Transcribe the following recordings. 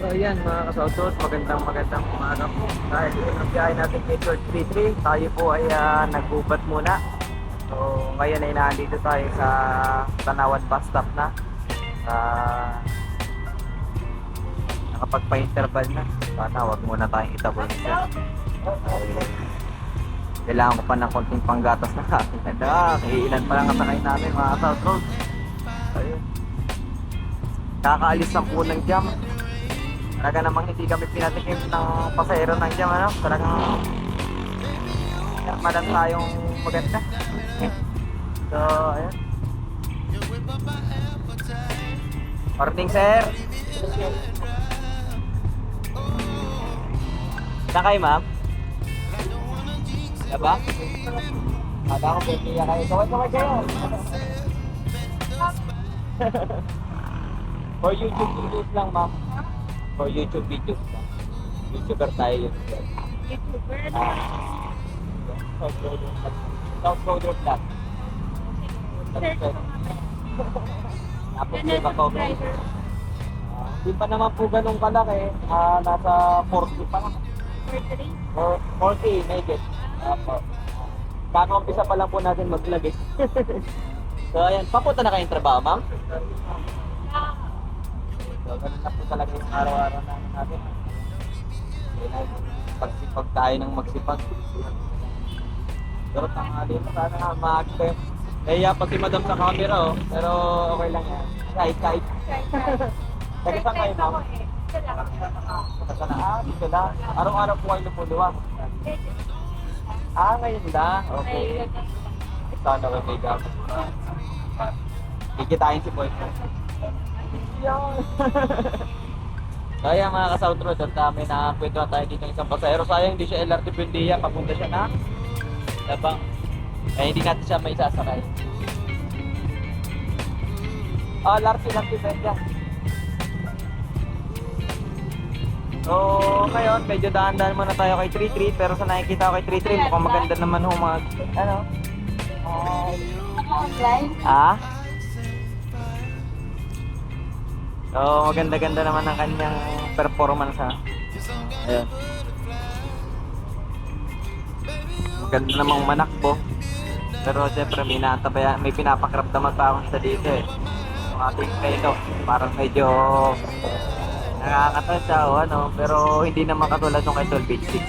So ayan mga kasautos, magandang magandang umaga po. Dahil ang biyahe natin kay George 33, tayo po ay uh, nagbubat muna. So ngayon ay nandito tayo sa Tanawan bus stop na. Uh, nakapagpa-interval na. Sana wag muna tayong itabon siya. Kailangan ko pa ng konting panggatas na aking anak. Iilan pa lang kasakay namin mga kasautos. Ayun. Kakaalis ng jam. Talaga namang hindi kami pinatikim ng pasahero ng jam, ano? Talagang madan tayong maganda. So, ayun. Morning, sir. Saan kayo, ma'am? Diba? Kada ko po, niya kayo. Kaway-kaway kayo. For YouTube videos lang, ma'am. For YouTube videos lang. YouTuber tayo yun. YouTuber. South Road Vlog. Search ko nga Tapos Yan may na pa-comment. subscriber. Ah, Hindi pa naman po ganun kalaki. Ah, nasa 40 pa lang. Birthday. Or 40, may get. Apo. Kaka-umpisa pa lang po natin mag-vlog eh. so ayan, papunta na kayong trabaho, ma'am? Ah, So, ganun na po talaga yung araw-araw na natin. Kailangan Pagsipag tayo ng magsipag. Pero tanghali na sana nga maaga kayo. Kaya pag si madam sa camera oh, pero okay lang yan. Kahit kahit. Taga saan kayo, ma'am? ako eh. Ito lang. Basta na, ah, dito lang. Araw-araw po kayo lumuluwag. Ah, ngayon lang. Okay. Sana may may gamit. Kikitain si boyfriend. Yan. Kaya mga ka-South Road, ang dami na kwento tayo dito ng isang pasahero. Sayang hindi siya LRT Buendia, papunta siya na Labang. Eh, hindi natin siya may sasakay. Ah, LRT lang Buendia. So, ngayon, medyo daan-daan muna tayo kay 33, pero sa nakikita ko kay 33, mukhang maganda naman ho mga, ano? Online. Ah? So, maganda-ganda naman ang kanyang performance ha. Ayun. Maganda namang manakbo. Pero siyempre may natabaya, may pinapakrapdaman pa akong siya dito eh. Yung ating kayo, parang medyo nakakata siya o ano, pero hindi naman katulad nung kay 1286.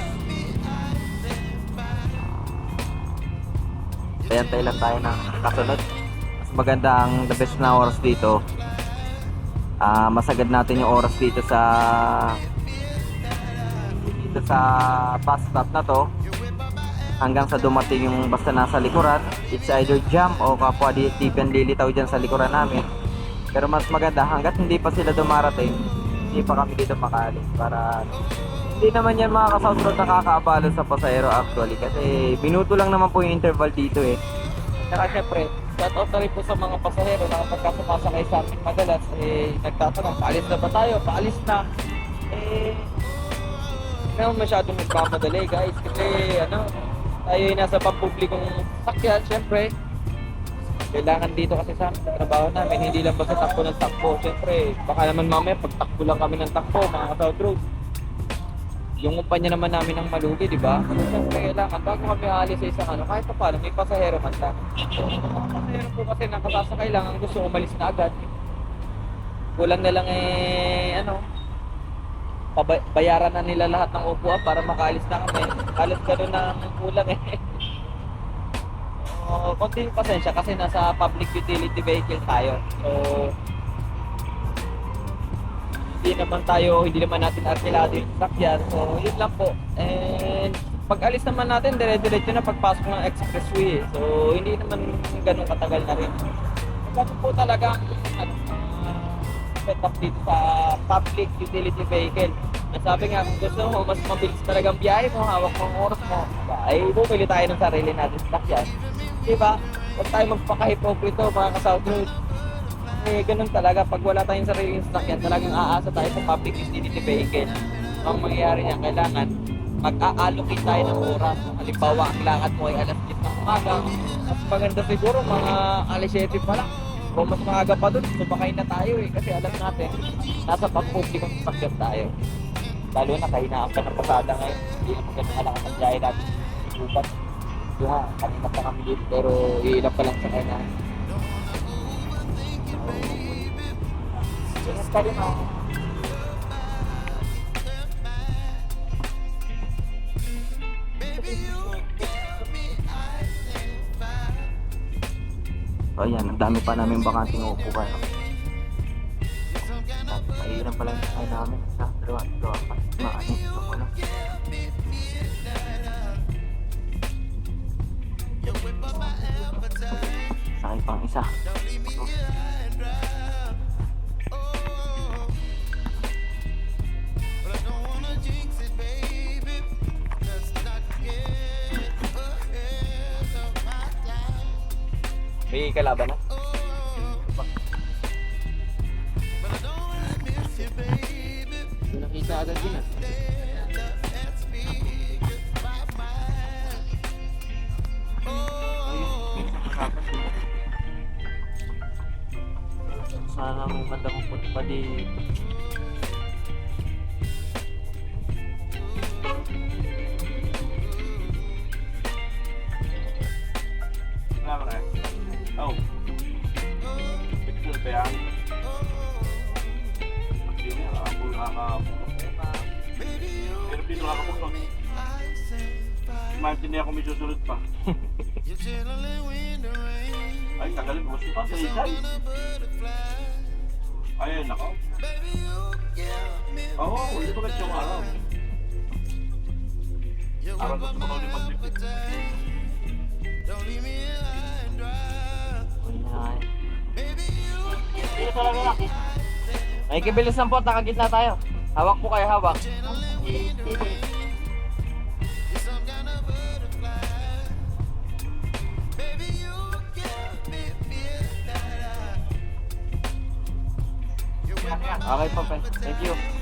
Tayantay lang tayo ng kasunod. Mas maganda ang the best na oras dito. Ah, masagad natin yung oras dito sa dito sa bus stop na to. Hanggang sa dumating yung basta nasa likuran it's either jam o kapwa di tipen lilitaw dyan sa likuran namin. Pero mas maganda hanggat hindi pa sila dumarating hindi pa kami dito makaalis para hindi naman yan mga ka-South Road nakakaabalo sa pasahero actually. Kasi minuto lang naman po yung interval dito eh. Saka syempre, shout out na rin po sa mga pasahero na kapag sumasakay sa amin madalas, eh, nagtatanong, paalis na ba tayo? Paalis na. Eh, hindi naman masyadong nagmamadali guys. Kasi ano, tayo ay nasa pampublikong sakyan, syempre. Kailangan dito kasi sa trabaho namin, hindi lang basta takbo ng takbo. Syempre, baka naman mamaya pag takbo lang kami ng takbo, mga ka-South Road. Yung kumpanya naman namin ang malugi, di ba? So, syempre, kailangan bago kami aalis sa isang ano, kahit pa paano, may pasahero man lang. Ang pasahero po kasi nakasasakay lang, ang gusto umalis na agad. Kulang na lang eh, ano, paba- bayaran na nila lahat ng upuan para makaalis na kami. Halos gano'n na ang kulang eh. So, konting pasensya kasi nasa public utility vehicle tayo. So, hindi naman tayo, hindi naman natin arkilado yung sasakyan. So, yun lang po. And pag alis naman natin, dire-diretso na pagpasok ng expressway. eh. So, hindi naman ganun katagal na rin. Ganun po talaga ang uh, setup dito sa public utility vehicle. Ang sabi nga, kung gusto mo, mas mabilis talagang biyahe mo, hawak mo ang oras mo, diba? ay bumili tayo ng sarili natin sasakyan. Di ba? Huwag tayo magpaka-hipokrito mga ka-South. Eh, ganun talaga. Pag wala tayong sariling sasakyan, talagang aasa tayo sa public utility vehicle. Ang mangyayari niya, kailangan mag-a-allocate tayo ng oras. Halimbawa, ang lakad mo ay alas 10 ng umaga. Mas maganda siguro mga alas 7 pa lang. Kung mas maaga pa dun, sumakay na tayo eh. Kasi alam natin, nasa pampublikong sasakyan tayo. Lalo na kahinaan pa ng pasada ngayon. Hindi naman ganun kalakas ang biyahe natin. Yung nga, kanina pa kami dito pero iilang pa lang sa kanya. Ingat ka rin ah. So ayan, ang dami pa namin bakanting upo kayo. Mahirap pala yung sakay namin. Isa, dalawa, dalawa, pa. Mga ano, ito ko lang. Sakay pang isa. May kalaban na? Ay, tagalin mo siya sa isay. Ay, nako. Oo, oh, hindi ba kasi yung araw? Araw na yung. May kibilis ng pot, nakagitna tayo. Hawak po kayo, hawak. Okay po, pe. Thank you.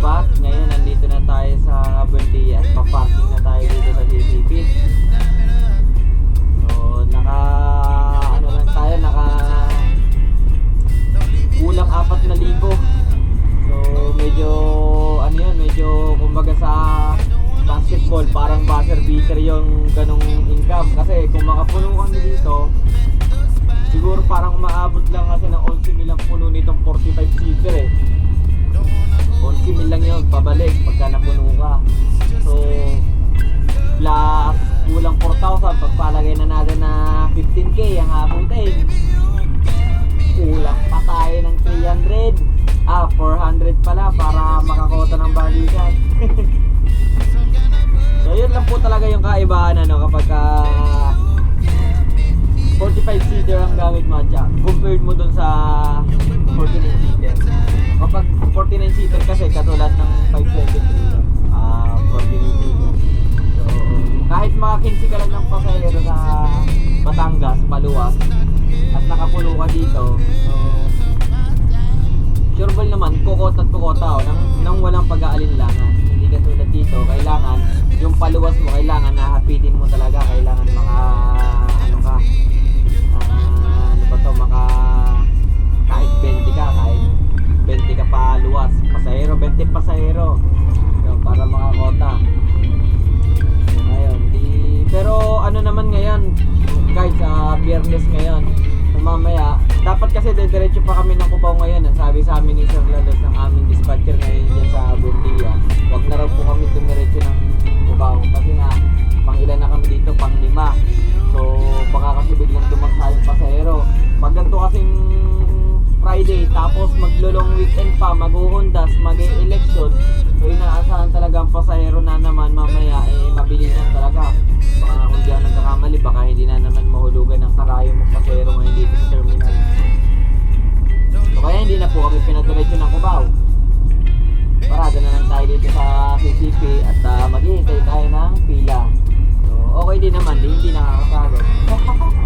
Back. Ngayon, nandito na tayo sa Buendia at pa-parking na tayo dito sa JCP. So, naka, ano lang tayo, naka kulang apat na libo. So, medyo, ano yun, medyo, kumbaga sa basketball, parang buzzer beater yung ganong income. Kasi kung makapuno kami dito, Siguro parang maabot lang kasi ng 11 mil ang puno nitong 45 seater eh. 11 mil lang yun, pabalik pagka napuno ka. So, plus kulang 4,000 pagpalagay na natin na 15k ang abutin. Kulang pa tayo ng 300. Ah, 400 pala para makakota ng balikan. so, yun lang po talaga yung kaibahan ano kapag ah, 45 seater ang gamit mo at compared mo dun sa 49 seater. Kapag 49 seater kasi katulad ng 573 ah 49 seater. So, kahit mga 15 ka lang ng pasahero sa Batangas, maluwas, at nakapulo ka dito, so, sure ball naman, kukot at kukota oh, nang, nang walang pag-aalinlangan. Hindi katulad dito, kailangan, yung paluwas mo, kailangan nahapitin mo talaga, kailangan mga, ano ka, ah, ano ba to, maka, kahit 20 ka, kahit 20 ka pa luwas, pasahero, 20 pasahero, yun, para makakota. So, ngayon, di, pero ano naman ngayon, guys, sa biyernes ngayon, so mamaya, dapat kasi diretso pa kami ng Cubao ngayon. Ang sabi sa amin ni Sir Lalos ng aming dispatcher ngayon dyan sa Buendia, huwag na raw po kami dumiretso ng Cubao. Kasi nga, pang ilan na kami dito, pang lima. So, baka kasi biglang dumaksa yung pasahero. Pag ganito kasing Friday, tapos maglulong weekend pa, mag-uundas, mag-election, so inaasahan talaga ang pasahero na naman mamaya, eh, mabili na talaga. Baka kung di ako nagkakamali, baka hindi na naman mahulugan ng karayo ng pasahero ngayon dito sa terminal. So kaya hindi na po kami pinadiretso ng Cubao. Parada na lang tayo dito sa CCP at uh, maghihintay tayo ng pila. So okay din naman, di, hindi nakakasagod.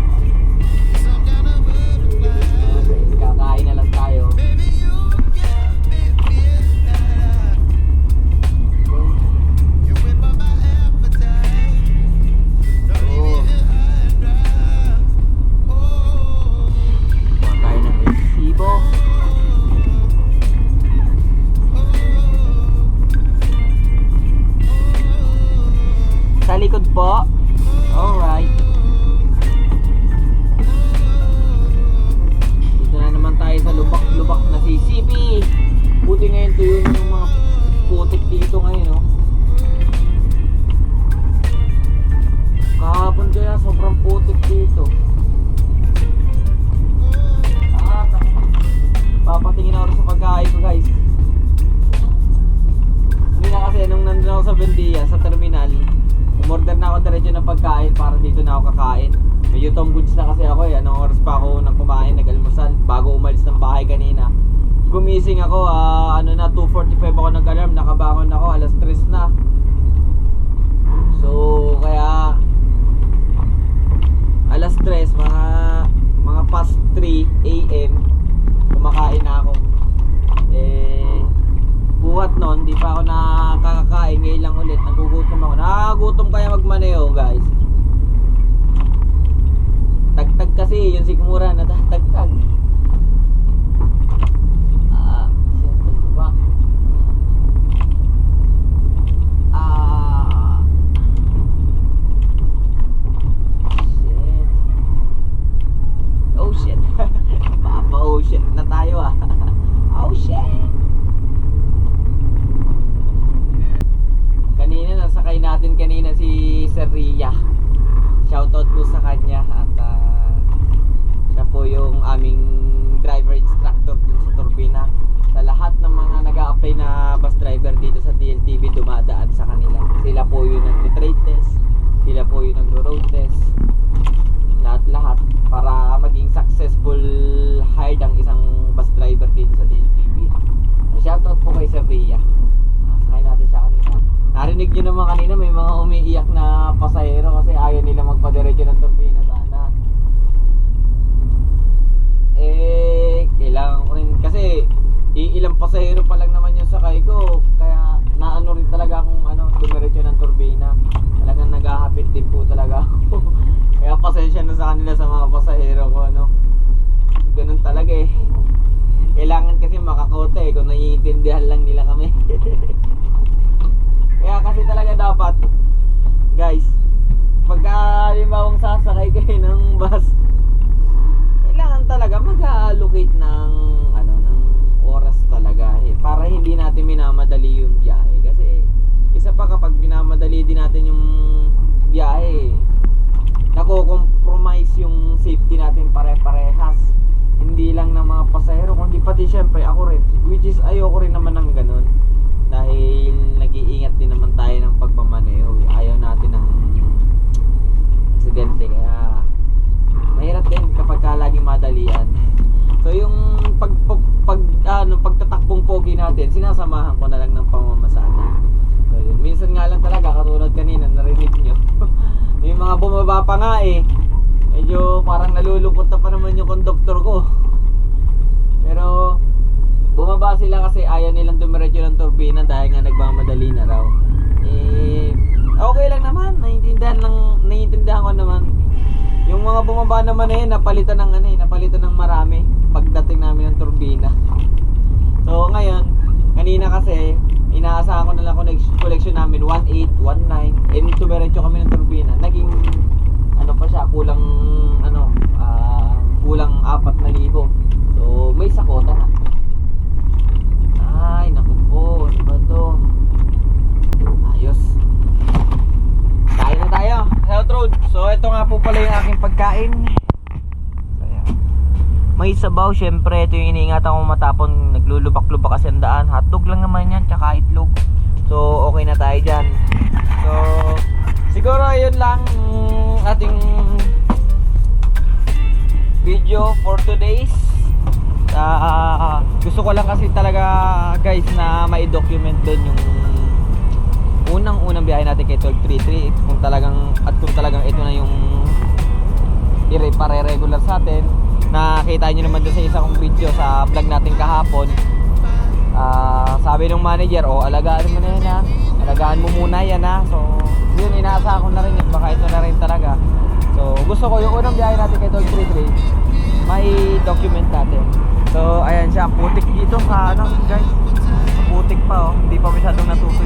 turbina dahil nga nagmamadali na raw. Eh, okay lang naman. Naiintindihan lang, naiintindihan ko naman. Yung mga bumaba naman eh, napalitan ng ano eh, napalitan ng marami pagdating namin ng turbina. So ngayon, kanina kasi, inaasahan ko na lang collection namin 18, 19, and tumiretso kami ng turbina. Naging, ano pa siya, kulang, ano, ah, kulang 4,000. So, may sakota na. Ay, naku po, ano ba to? Ayos. Kain na tayo sa road. So ito nga po pala yung aking pagkain. So. May sabaw, syempre ito yung iniingatan ko matapon naglulubak-lubak kasi ang daan. Hotdog lang naman yan, tsaka itlog. So okay na tayo dyan. So siguro yun lang ating video for today's. Ah, gusto ko lang kasi talaga guys na mai-document din yung unang-unang biyahe natin kay 1233 kung talagang at kung talagang ito na yung ire pare-regular sa atin. Nakita nyo naman doon sa isang video sa vlog natin kahapon. Ah, sabi ng manager oh alagaan mo na yan ha alagaan mo muna yan ha so yun inaasahan ko na rin yun. Baka ito na rin talaga. So gusto ko yung unang biyahe natin kay 1233 may document natin so ayan siya putik dito sa ano guys putik pa oh. Hindi pa masyadong natutuyo